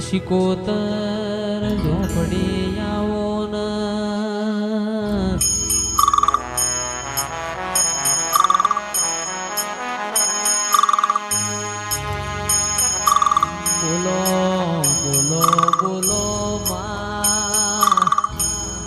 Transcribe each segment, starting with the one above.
શિકોતર ઝોપડી આવો ન. બોલો બોલો બોલો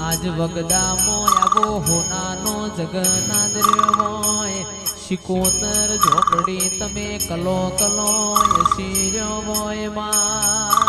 આજ વગદા મોય આવો હોનાનો જગનાથ મોય. શિકોતર ઝોપડી તમે કલો કલો શિરો મોયમાં.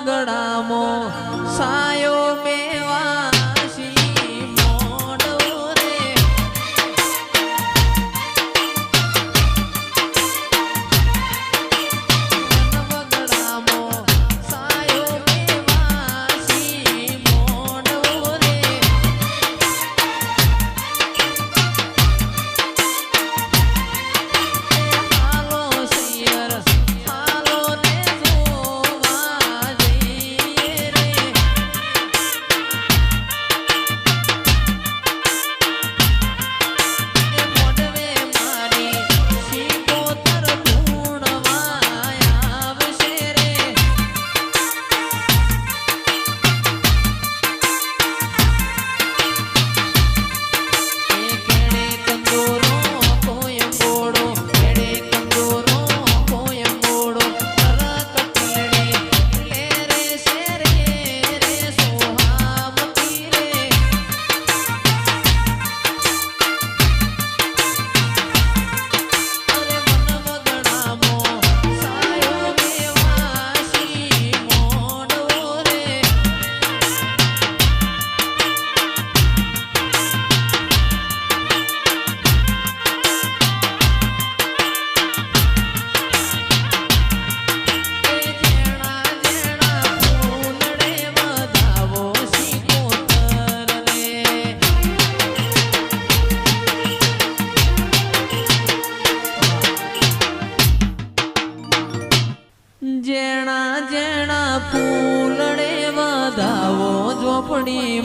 વન વધાવો ઝોપડી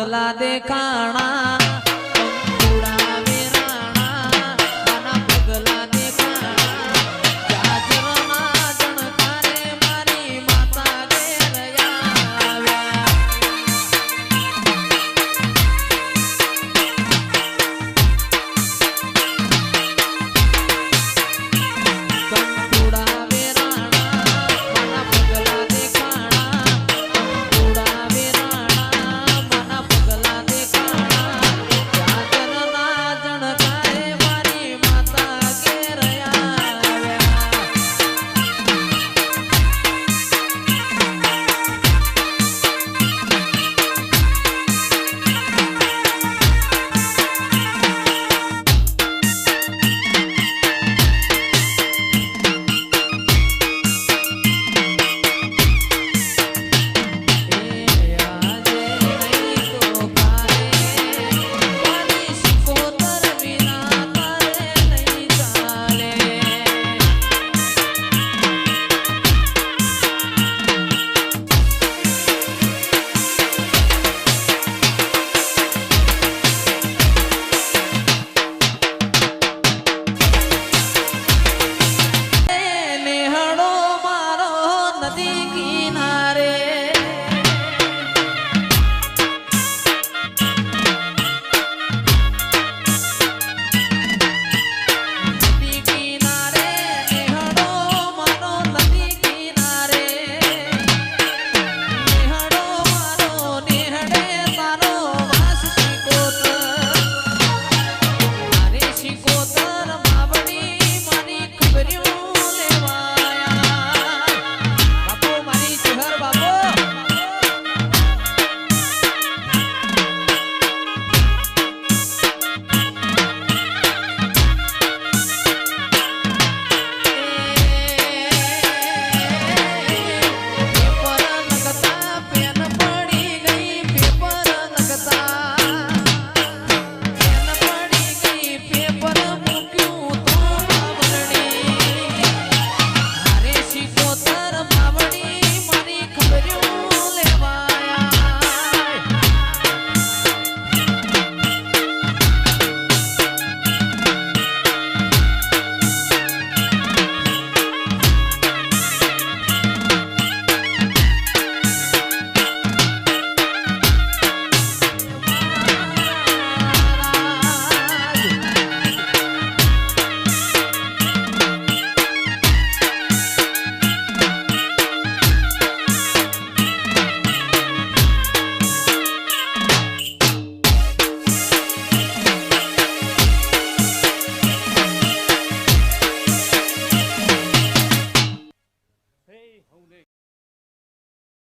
પગલા દેખાણા.